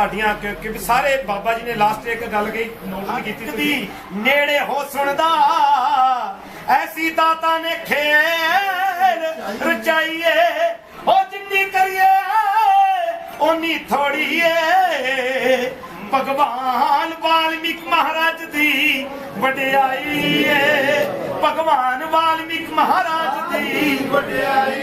ਤੁਹਾਡੀਆਂ ਕਿਉਂਕਿ ਸਾਰੇ ਬਾਬਾ ਜੀ ਨੇ ਲਾਸਟ ਇੱਕ ਗੱਲ ਕਹੀ ਨੋਟ ਕੀਤੀ ਤੁਸੀਂ। ਨੇੜੇ ਹੋ ਸੁਣਦਾ, ਐਸੀ ਦਾਤਾ ਨੇ ਖੇਲ ਰਚਾਈਏ, ਉਹ ਜਿੰਨੀ ਕਰੀਏ ਉਨੀ ਥੋੜੀ ਏ ਭਗਵਾਨ ਵਾਲਮੀਕ ਮਹਾਰਾਜ ਦੀ ਵਡਿਆਈ ਏ। ਭਗਵਾਨ ਵਾਲਮੀਕ ਮਹਾਰਾਜ ਦੀ ਵਡਿਆਈ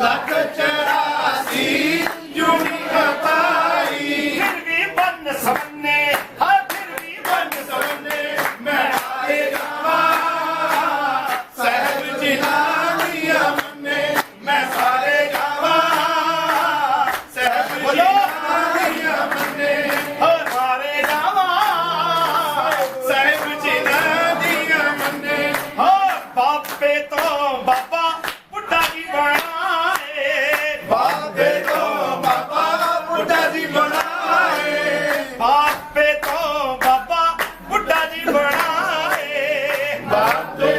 ਲੱਖ ਚਰਾਸੀ ਜੁਨੀ ਹਤਾਈ ਫਿਰ ਵੀ ਬੰਨ ਸਵੰਨੇ ਹਾ ਫਿਰ ਵੀ ਬੰਨ ਸਵੰਨੇ ਮੈਂ ਆਏ ਜਾਵਾ। ਸਹਿਬ ਜਿਹਾਦੀ ਅਮਨੇ ਮੈਂ ਸਾਰੇ ਜਾਵਾ। ਸਹਿਬ ਜਿਹਾਦੀ ਅਮਨੇ ਹਾ ਸਾਰੇ ਜਾਵਾ। ਸਹਿਬ ਜਿਹਾਦੀ ਅਮਨੇ। ਹਾ ਬਾਪੇ ਤੋਂ back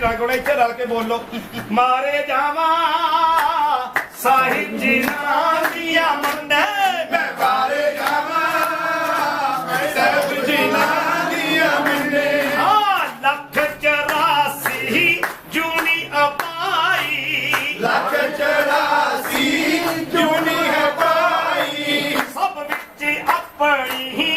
ਹੀਰਾ ਕੋਲੇ ਇੱਥੇ ਰਲ ਕੇ ਬੋਲੋ। ਮਾਰੇ ਜਾਵਾਂ ਸਾਹਿਬ ਜੀ ਨਾਂ ਦੀਆਂ ਮੰਡੇ ਮੈਂ ਮਾਰੇ ਜਾਵਾਂ ਸਾਹਿਬ ਜੀ ਨਾਂ ਦੀਆਂ ਮੰਡੇ ਆ ਲੱਖ 84 ਜੂਨੀ ਅਪਾਈ। ਲੱਖ 84 ਜੂਨੀ ਅਪਾਈ। ਸਭ ਵਿੱਚ ਆਪਣੀ